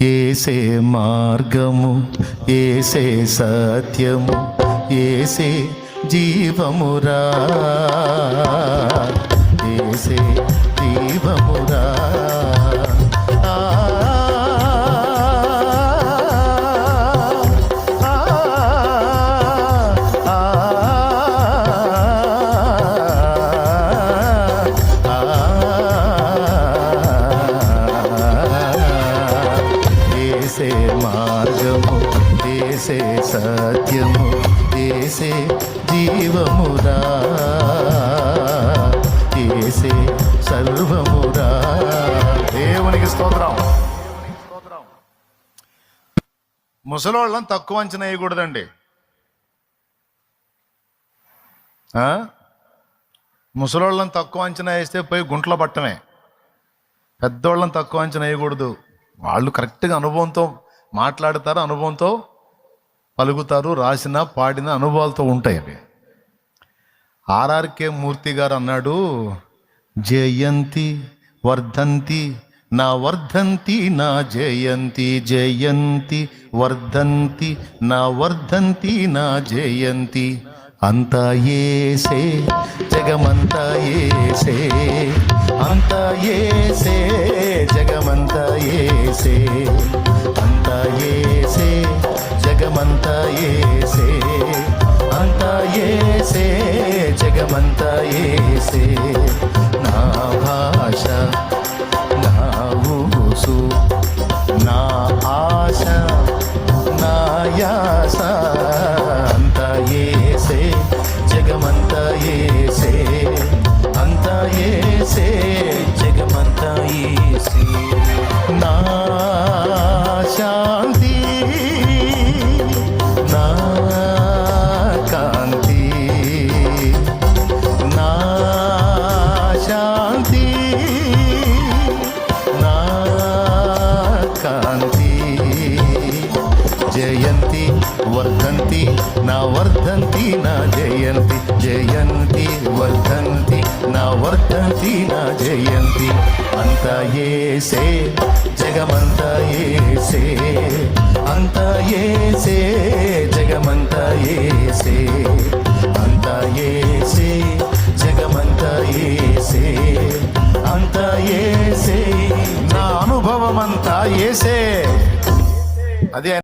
ఏసే మార్గము ఏసే సత్యము ఏసే జీవమురా. మార్గము దేశే సత్యము దేశే జీవమురా దేశే సర్వమురా. దేవునికి స్తోత్రం. ముసలోళ్ళం తక్కువ అంచనా వేయకూడదండి. ముసలోళ్ళం ముసలోళ్ళని తక్కువ అంచనా వేస్తే పోయి గుంట్లో పట్టమే. పెద్దోళ్ళం తక్కువ అంచనా వేయకూడదు. వాళ్ళు కరెక్ట్గా అనుభవంతో మాట్లాడతారు అనుభవంతో పలుకుతారు రాసిన పాడిన అనుభవాలతో ఉంటాయి అవి. ఆర్ఆర్కే మూర్తి గారు అన్నాడు జయంతి వర్ధంతి నా వర్ధంతి నా జయంతి జయంతి వర్ధంతి నా వర్ధంతి నా జయంతి అంతా ఏసే జగమంతా ఏసే అంతా ఏసే అంత ఏసే అంత ఏసే జగమంత ఏసే. నా భాష నా ఊసు నా ఆశ నా యాస. అంత ఏసే జగమంత ఏసే అంత ఏసే జయంతి వర్ధంతి నా వర్ధంతి నా జయంతి. జయంతి వర్ధంతి నా వర్ధంతి నా జయంతి. అంతా ఏసే జగమంతా ఏసే. అంతా ఏసే జగమంతా ఏసే. అంతా ఏసే జగమంతా ఏసే. అంతా ఏసే నా అనుభవమంతా ఏసే. అదే